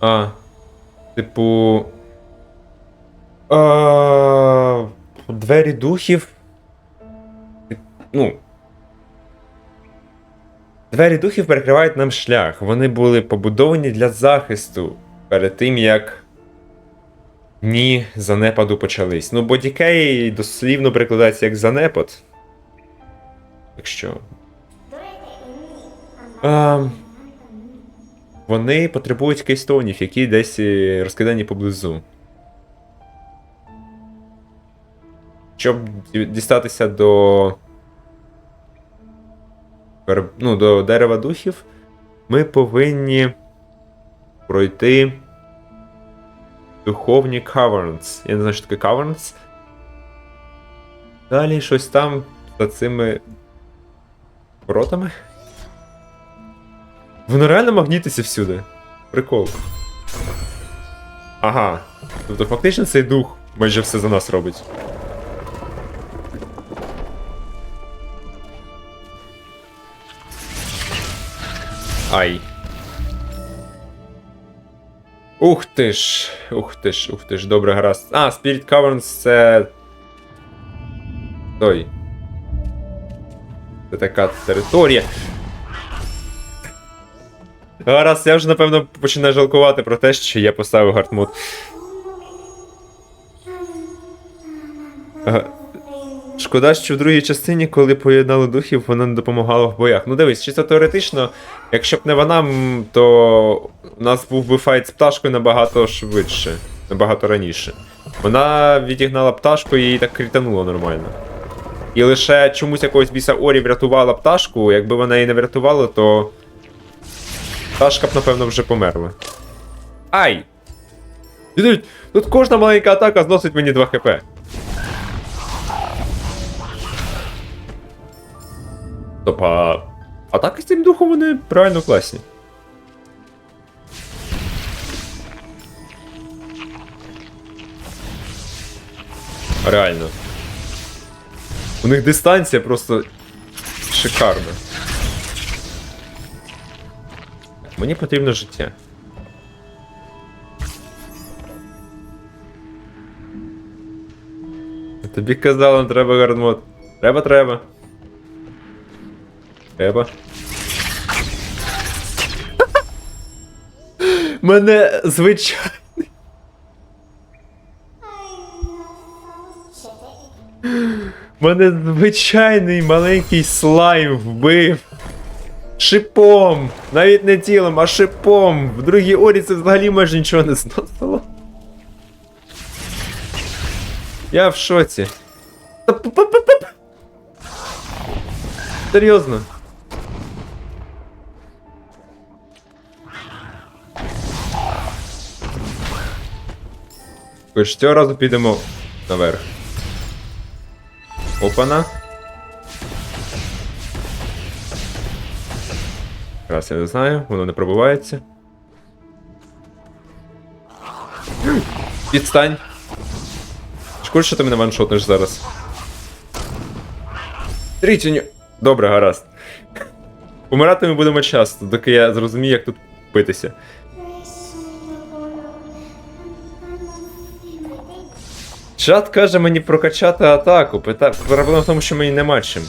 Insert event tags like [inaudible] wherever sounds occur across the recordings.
А. Типу. А, двері духів. Ну. Двері духів перекривають нам шлях. Вони були побудовані для захисту перед тим, як дні занепаду почались. Ну, бо дікей дослівно перекладається як занепад. Якщо. А, вони потребують кейстонів, які десь е, розкидані поблизу. Щоб дістатися до. Ну, до дерева духів, ми повинні пройти духовні кавернс. Я не знаю, що таке кавернс. Далі щось там за цими воротами. Воно реально магнітиться всюди. Прикол. Ага. Тобто фактично цей дух майже все за нас робить. Ай. Ух ти ж. Ух ти ж, ух ти ж, добре, гаразд. А, Spirit Caverns це. Той. Це така територія. Гаразд, я вже напевно починаю жалкувати про те, що я поставив гартмод. Ага. Шкода, що в другій частині, коли поєднали духів, вона не допомагала в боях. Ну дивись, чисто теоретично, якщо б не вона, то у нас був би файт з пташкою набагато швидше, набагато раніше. Вона відігнала пташку і її так крітануло нормально. І лише чомусь якогось біса Орі врятувала пташку, якби вона її не врятувала, то. Пташка б, напевно, вже померла. Ай! Дідуть, тут кожна маленька атака зносить мені 2 хп. Стоп, атаки з цим духом вони реально класні. Реально. У них дистанція просто шикарна. Мені потрібно життя. Тобі казали, не треба гардмод. Треба, треба. Треба. [laughs] Мене звичайний. Мене звичайний маленький слайм вбив. Шипом! Навіть не тілом, а шипом! В другій орі це взагалі майже нічого не зносило. Я в шоці. Серйозно. Хоч цього разу підемо наверх. Опана. Раз я не знаю, воно не пробивається. Відстань. Шкода, що ти мене ваншотнеш зараз. Трітіню. Добре, гаразд. Помирати ми будемо часто, доки я зрозумію, як тут битися. Чат каже мені прокачати атаку. Проблема в тому, що мені нема чим.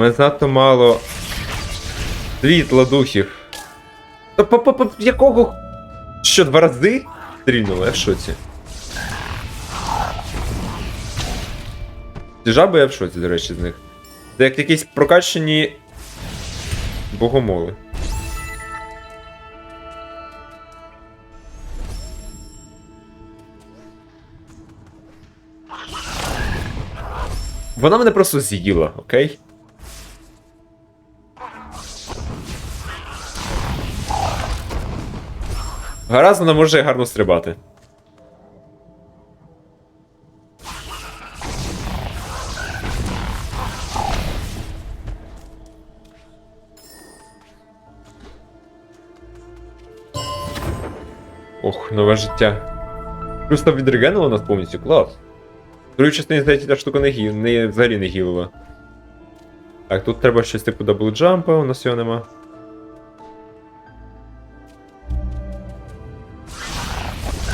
Мене занадто мало світла духів. Та по по по якого? Що, два рази? Стрільнуло, я в шоці. Ці жаби я в шоці, до речі, з них. Це як якісь прокачані богомоли. Вона мене просто з'їла, окей? Гаразд, вона може гарно стрибати. Ох, нове життя. Плюс там відрегенило нас повністю, клас. другій частині, здається, ця штука не гіл, не, взагалі не гілила. Так, тут треба щось типу даблджампа, у нас його нема.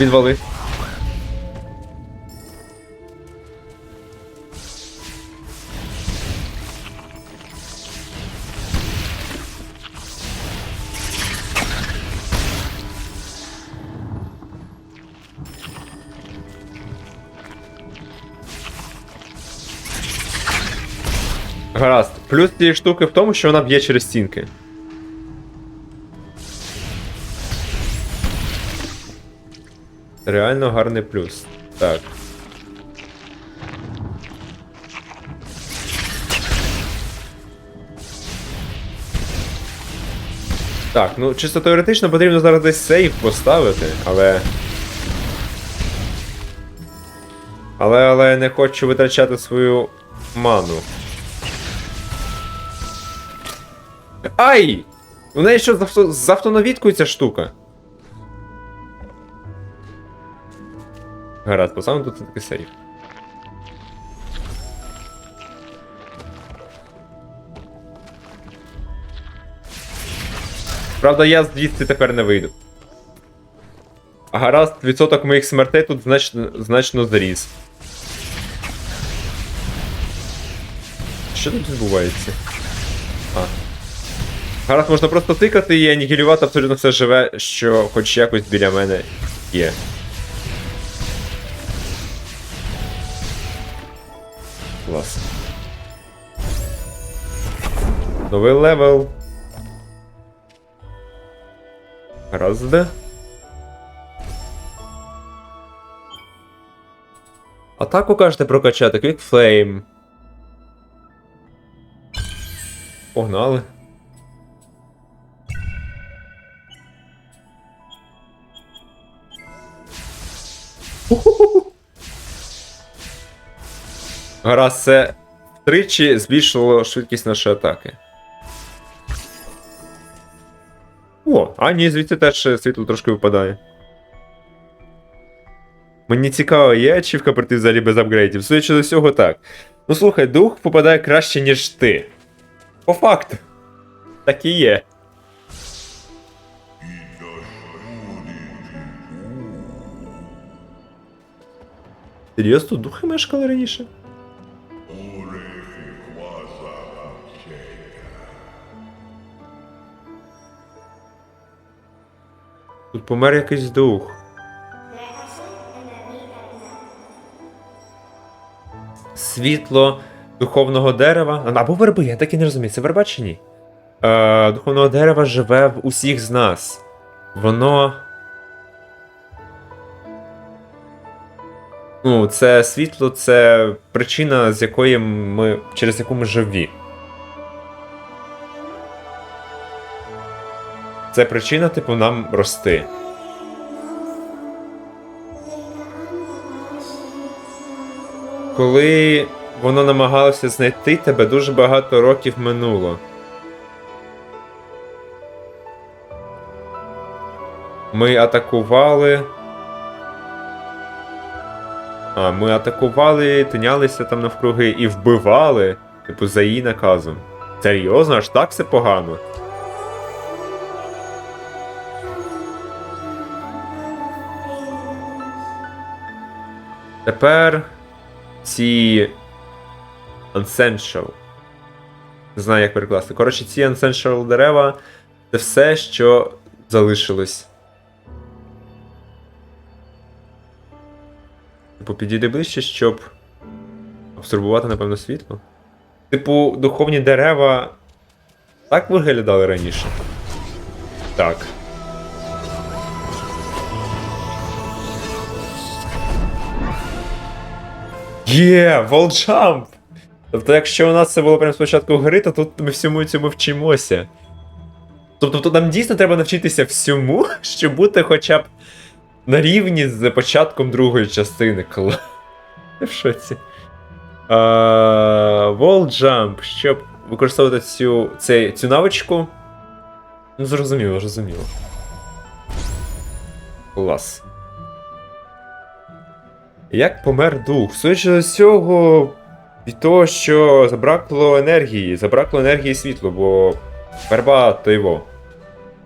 Відвали. Гаразд. Плюс цієї штуки в тому, що вона б'є через стінки. Реально гарний плюс. Так. Так, ну чисто теоретично потрібно зараз десь сейф поставити, але. Але, але я не хочу витрачати свою ману. Ай! У неї що з, авто... ця штука? Гаразд, поставимо тут такий сейф. Правда, я звідси тепер не вийду. А гаразд, відсоток моїх смертей тут значно, значно зріс. Що тут відбувається? А. Гаразд, можна просто тикати і анігілювати абсолютно все живе, що хоч якось біля мене є. Клас. Новий левел. Гаразд. Атаку кажете прокачати, Quick Flame. Погнали. Гаразд, це втричі збільшило швидкість нашої атаки. О, а ні, звідси теж світло трошки випадає. Мені цікаво, є ачівка пройти взагалі без апгрейдів. Судячи до всього, так. Ну слухай, дух попадає краще, ніж ти. По факту. Так і є. Серйозно, духи мешкали раніше? Тут помер якийсь дух. Світло духовного дерева. Або верби, я так і не розумію, це верба чи ні? Е, духовного дерева живе в усіх з нас. Воно. Ну, це світло, це причина, з якої ми. через яку ми живі. Це причина, типу, нам рости. Коли воно намагалося знайти тебе, дуже багато років минуло. Ми атакували. А, ми атакували, тинялися там навкруги і вбивали, типу, за її наказом. Серйозно, аж так все погано. Тепер ці Ancestral. Не знаю, як перекласти. Коротше, ці Ancestral дерева це все, що залишилось. Типу, підійди ближче, щоб абсорбувати, напевно, світло. Типу, духовні дерева так виглядали раніше? Так. Є, волджамп! Тобто, якщо у нас це було прямо спочатку гри, то тут ми всьому цьому вчимося. Тобто тут нам дійсно треба навчитися всьому, [laughs] щоб бути хоча б на рівні з початком другої частини. [laughs] В шоці. Jump, щоб використовувати цю, цей, цю навичку. Ну, зрозуміло, зрозуміло. Клас. Як помер дух? Судячи з цього, від того, що забракло енергії, забракло енергії світлу, бо верба то його.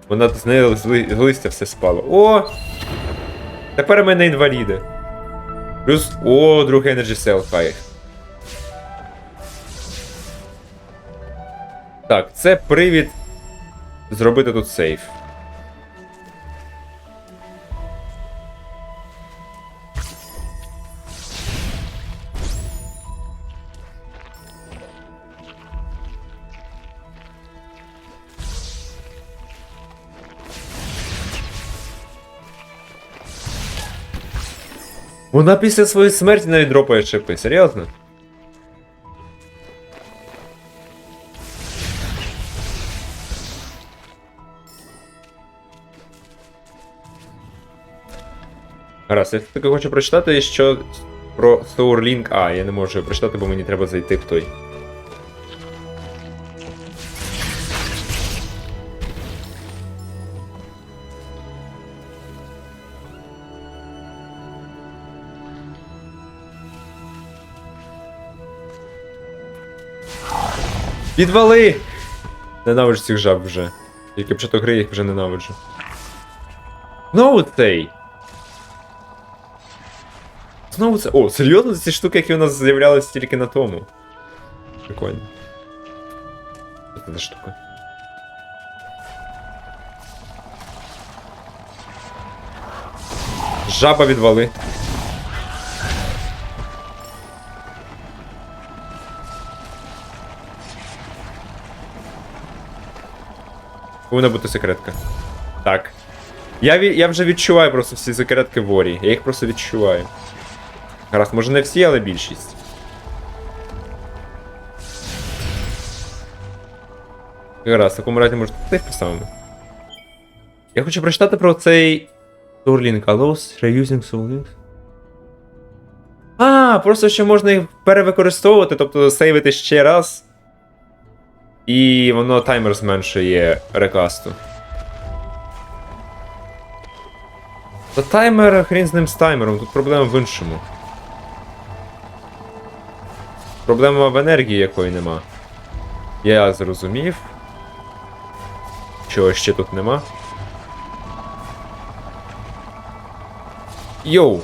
Вона з неї з листя все спало. О! Тепер ми не інваліди. Плюс. О, другий Energy Cell, хай. Так, це привід зробити тут сейф. Вона після своєї смерті навіть дропає шипи, серйозно? Гаразд, я таки хочу прочитати, що про Sourlink А, я не можу прочитати, бо мені треба зайти в той. Підвали! Ненавиджу цих жаб вже. Тільки початок гри їх вже ненавиджу. Знову цей! Знову це. О, серйозно ці штуки, які у нас з'являлися тільки на тому. Прикольно. Це за штука? Жаба відвали. Повинна бути секретка. Так. Я, я вже відчуваю просто всі секретки в Орі. Я їх просто відчуваю. Гаразд, може не всі, але більшість. Гаразд, в такому разі може ти самому. Я хочу прочитати про цей Sourlink. Allows reusing Sourlink. А, просто що можна їх перевикористовувати, тобто сейвити ще раз. І воно таймер зменшує рекасту. Та таймер, хрін з ним з таймером, тут проблема в іншому. Проблема в енергії, якої нема. Я зрозумів. Чого ще тут нема. Йоу!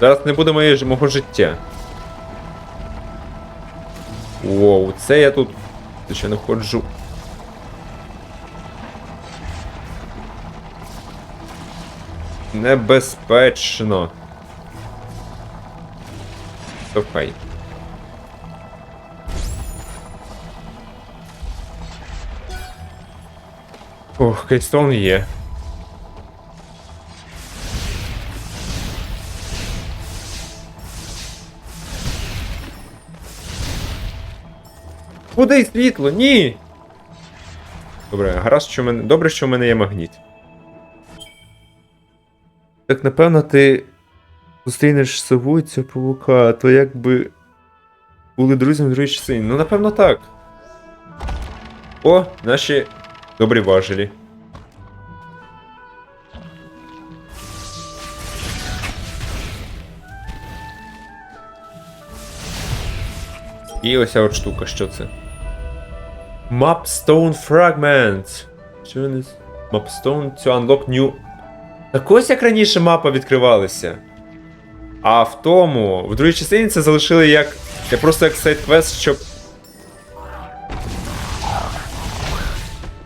Зараз не буде моє, мого життя. Воу, це я тут. Звичайно, ходжу. Небезпечно. Стопай. Ох, кейстон є. Куди світло? Ні! Добре, гаразд, що мене. Добре, що в мене є магніт. Так напевно ти зустрінеш сову і цього павука, то якби були друзями в другій. Ну, напевно, так. О, наші добрі важелі. І ось ця от штука, що це? Mapstone Fragment. Що з- Mapstone to unlock new. Так ось як раніше мапа відкривалася. А в тому, в другій частині це залишили як. як просто як сайт-квест, щоб.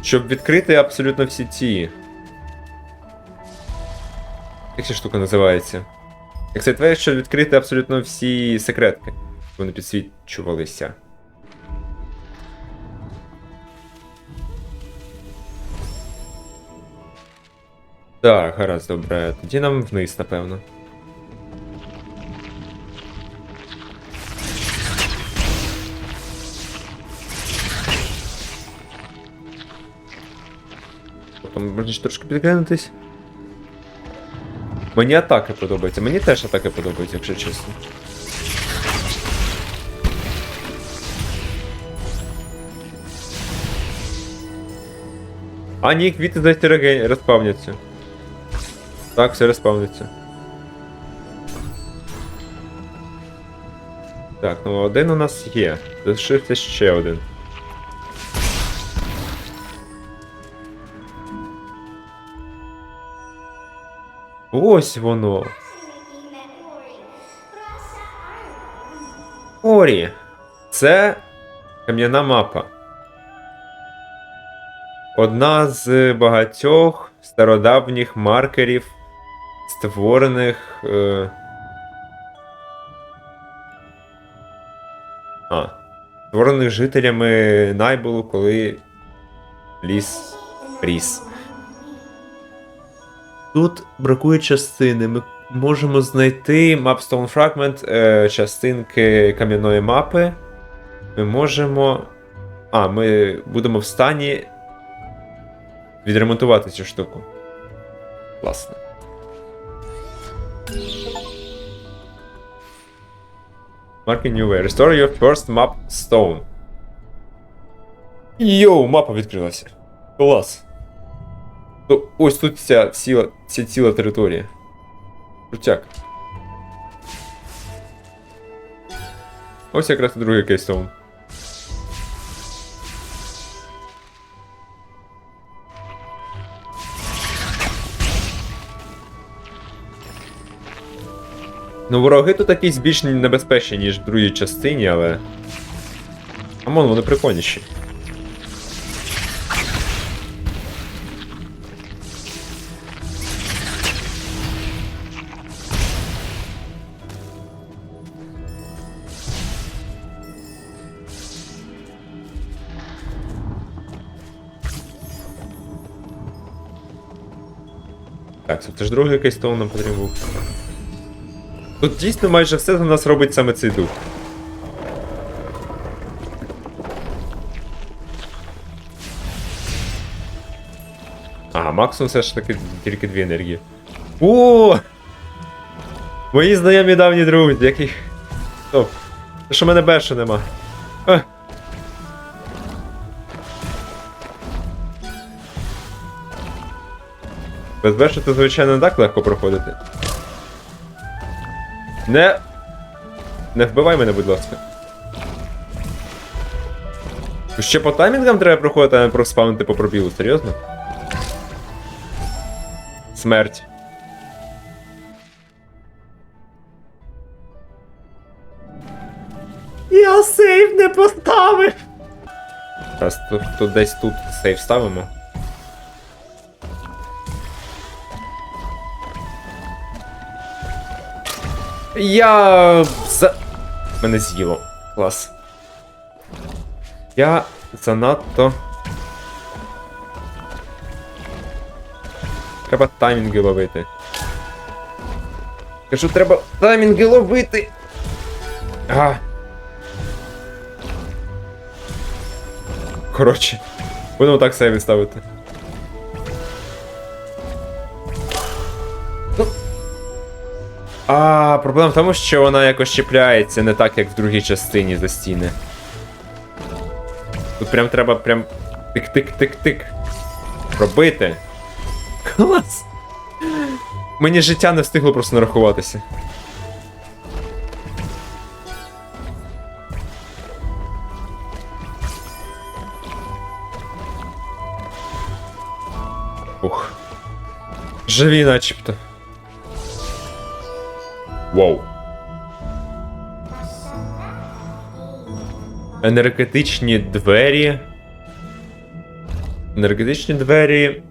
Щоб відкрити абсолютно всі ці. Як ця штука називається? Як сайт-квест, щоб відкрити абсолютно всі секретки. Вони підсвічувалися. Так, гаразд, добре. Тоді нам вниз, напевно. Потім можна трошки підглянутись. Мені атаки подобаються. Мені теж атаки подобаються, якщо чесно. А ні, квіти здається реген- розпавняться. Так, все розпавниться. Так, ну один у нас є. Залишився ще один. Ось воно. Орі. Це кам'яна мапа. Одна з багатьох стародавніх маркерів, створених. Е... А. Створених жителями Найбулу, коли ліс ріс. Тут бракує частини. Ми можемо знайти Mapstone Fragment, е, частинки кам'яної мапи. Ми можемо. А, ми будемо в стані відремонтувати цю штуку. Класно. Marking new way. Restore your first map stone. Йоу, мапа відкрилася. Клас. То ось тут ця ціла, ця ціла територія. Крутяк. Ось якраз і другий кейстоун. Ну, вороги тут якісь більш небезпечні, ніж в другій частині, але. Амон, вони прикольніші. Так, це ж другий кейстоун нам потрібен був. Тут дійсно майже все за нас робить саме цей дух. Ага, максимум все ж таки тільки дві енергії. О! Мої знайомі давні друзі, який. Стоп. Це що мене беша нема. А. Без беша це, звичайно, не так легко проходити. Не. Не вбивай мене, будь ласка. Ще по таймінгам треба проходити, а не проспавнити по пробілу, серйозно? Смерть. Я сейв не поставив! Раз тут, тут десь тут сейв ставимо. Я за. Мене з'їло. Клас. Я занадто. Треба таймінги ловити. Кажу, треба таймінги ловити. А. Коротше, будемо так сейви ставити. А, проблема в тому, що вона якось чіпляється не так, як в другій частині за стіни. Тут прям треба прям тик-тик-тик-тик. Робити. Клас. Мені життя не встигло просто нарахуватися. Ух. Живі начебто. Вау. Енергетичні двері. Енергетичні двері.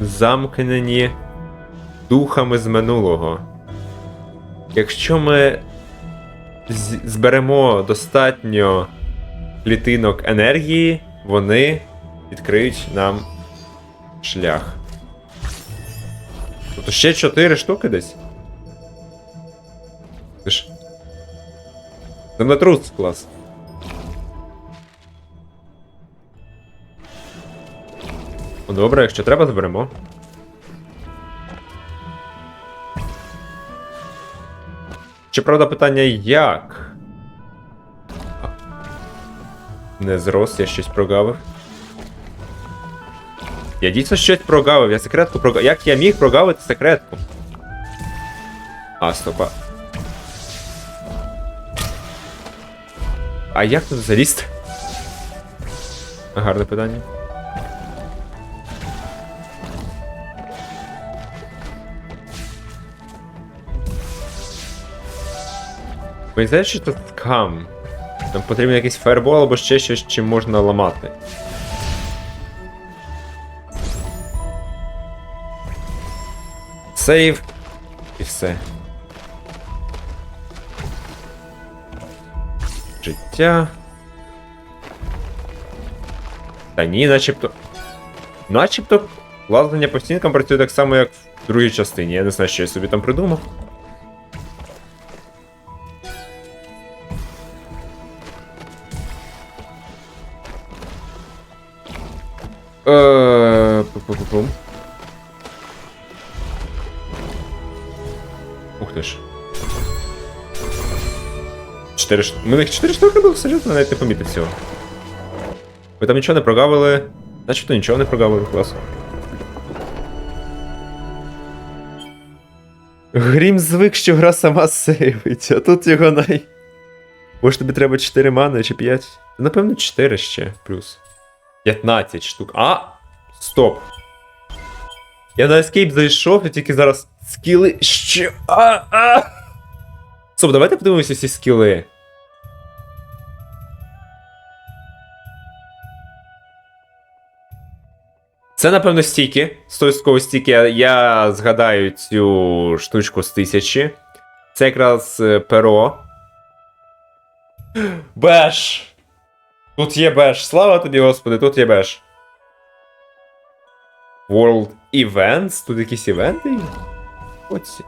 Замкнені духами з минулого. Якщо ми зберемо достатньо клітинок енергії, вони відкриють нам шлях. Тобто ще 4 штуки десь. Ти ж. Землетрус клас. Ну добре, якщо треба, зберемо. Чи правда питання як? Не зрос, я щось прогавив. Я дійсно щось прогавив, я секретку прогавив. Як я міг прогавити секретку? А, стопа. А як тут залізти? Гарне питання. Мені здається, що це скам. Нам потрібен якийсь фаербол або ще щось, чим можна ламати. Сейв. І все. Життя. Та ні, начебто. Начебто лазання по стінкам працює так само, як в другій частині. Я не знаю, що я собі там придумав. Е, пу-пу-пу-пум. Ух ти ж. Чотири штуки. Ми них чотири штуки було, серйозно, навіть не помітив цього. Ви там нічого не прогавили. Начебто нічого не прогавили, клас. Грім звик, що гра сама сейвить, а тут його най. Може тобі треба 4 мани чи 5? Напевно, 4 ще плюс. 15 штук. А! Стоп. Я на ескейп зайшов, і тільки зараз скіли. Що? А! А! Стоп, давайте подивимося ці скіли. Це, напевно. Стовістково стіки. Я- Я згадаю цю штучку з тисячі. Це якраз е, перо. Беш! Тут є беш. Слава тобі, господи, тут є беш. World Events? Тут якісь івенти? Оці.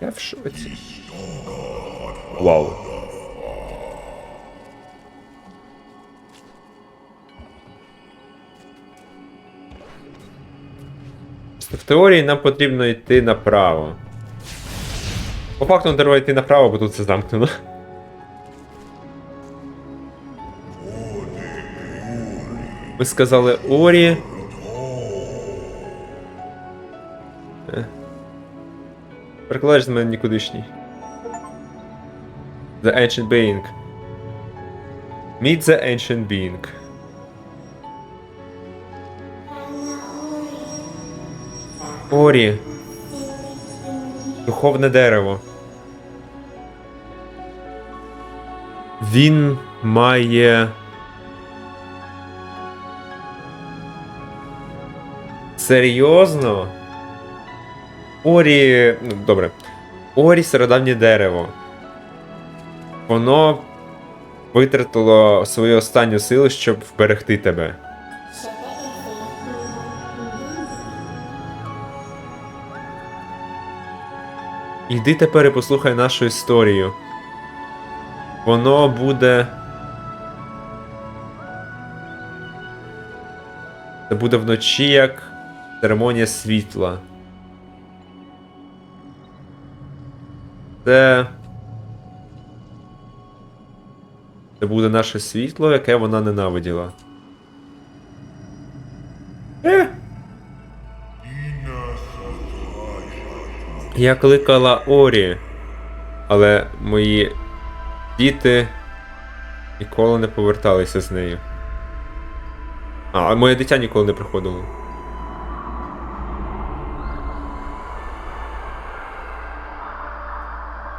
Я в шоці. Вау. Теорії нам потрібно йти направо. По факту нам треба йти направо, бо тут все замкнено. Ми сказали Орі. Е. Перекладач з мене нікудишній. The Ancient Being. Meet the Ancient Being. Орі. Духовне дерево. Він має. Серйозно? Орі. Ну, добре. Орі середавнє дерево. Воно витратило свою останню силу, щоб вберегти тебе. Йди тепер і послухай нашу історію. Воно буде. Це буде вночі як церемонія світла. Це. Це буде наше світло, яке вона ненавиділа. Я кликала Орі, але мої діти ніколи не поверталися з нею. А, моє дитя ніколи не приходило.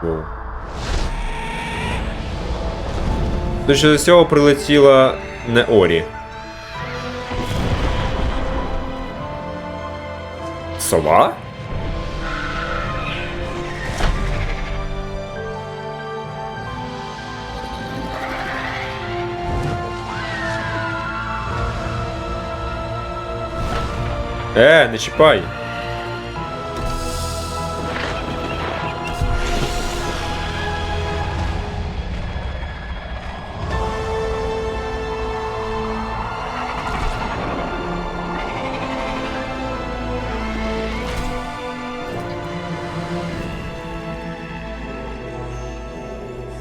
Воу. Точно до цього прилетіла не Орі. Сова? Е, не чіпай.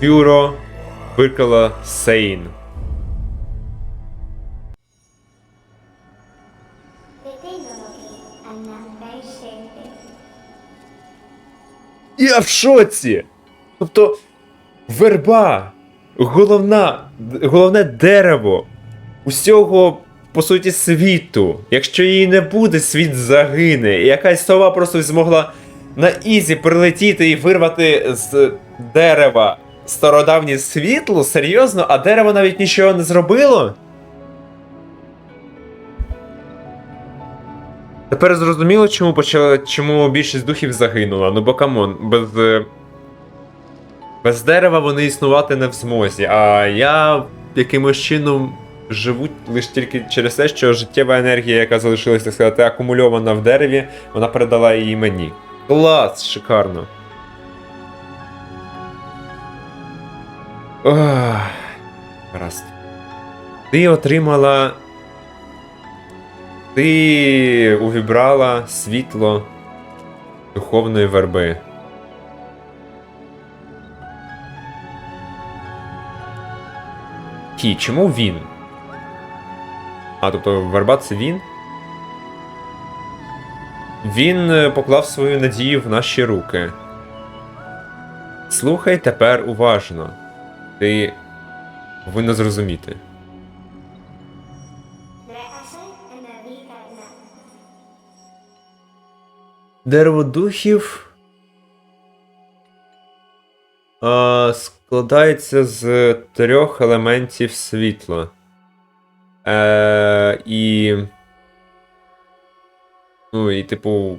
Бюро викликало Сейн. Я в шоці! Тобто, верба головна, головне дерево усього, по суті, світу. Якщо її не буде, світ загине. І якась сова просто змогла на ізі прилетіти і вирвати з дерева стародавнє світло? Серйозно? А дерево навіть нічого не зробило? Тепер зрозуміло, чому почала, чому більшість духів загинула. Ну бо камон, без. е, Без дерева вони існувати не в змозі, а я якимось чином живу лише тільки через те, що життєва енергія, яка залишилася, так сказати, акумульована в дереві, вона передала її мені. Клас, шикарно. Гаразд. Ти отримала. Ти увібрала світло духовної верби. Кі, чому він? А, тобто верба це він? Він е, поклав свою надію в наші руки. Слухай тепер уважно. Ти повинна зрозуміти. Дерево духів а, складається з трьох елементів світла. Е, і. Ну, і, типу,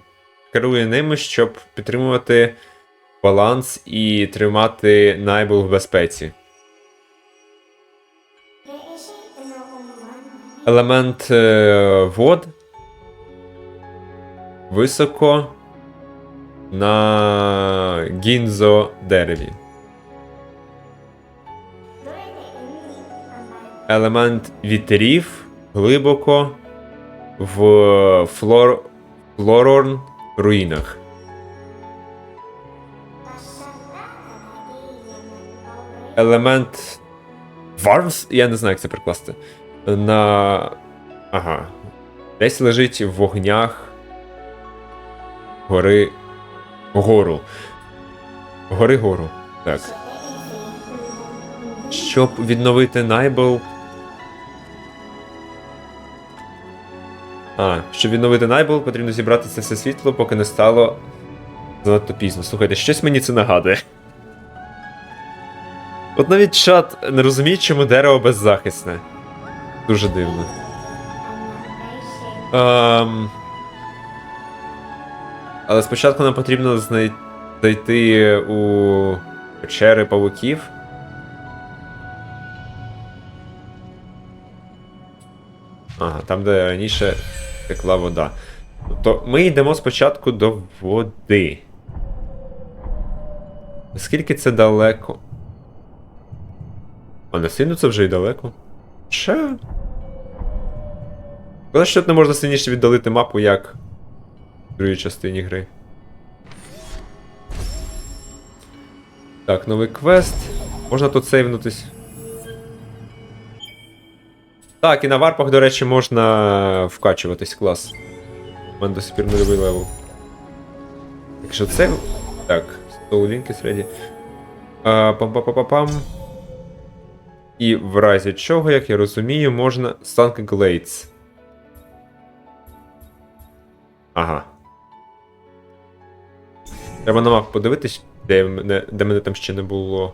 керує ними, щоб підтримувати баланс і тримати найбул в безпеці. Елемент е, вод високо на гінзо дереві. Елемент вітрів глибоко в флор... флорорн руїнах. Елемент Варвс, я не знаю, як це прикласти. На. Ага. Десь лежить в вогнях гори. Гору. Гори гору. Так. Щоб відновити Найбл. А, щоб відновити Найбл, потрібно зібрати це все світло, поки не стало занадто пізно. Слухайте, щось мені це нагадує. От навіть чат не розуміє, чому дерево беззахисне. Дуже дивно. Ем... Але спочатку нам потрібно знай... зайти у печери павуків. Ага, там, де раніше текла вода. Тобто ми йдемо спочатку до води. Наскільки це далеко? А не сильно це вже й далеко. Ще? Коли що не можна сильніше віддалити мапу, як в другій частині гри. Так, новий квест. Можна тут сейвнутись. Так, і на варпах, до речі, можна вкачуватись клас. У мене до сих пір нульовий левел. Якщо це. Так, ready. А, Пам-па-па-па-пам. І в разі чого, як я розумію, можна. Sunk Glades. Ага. Треба на мапу подивитись, де мене, де мене там ще не було.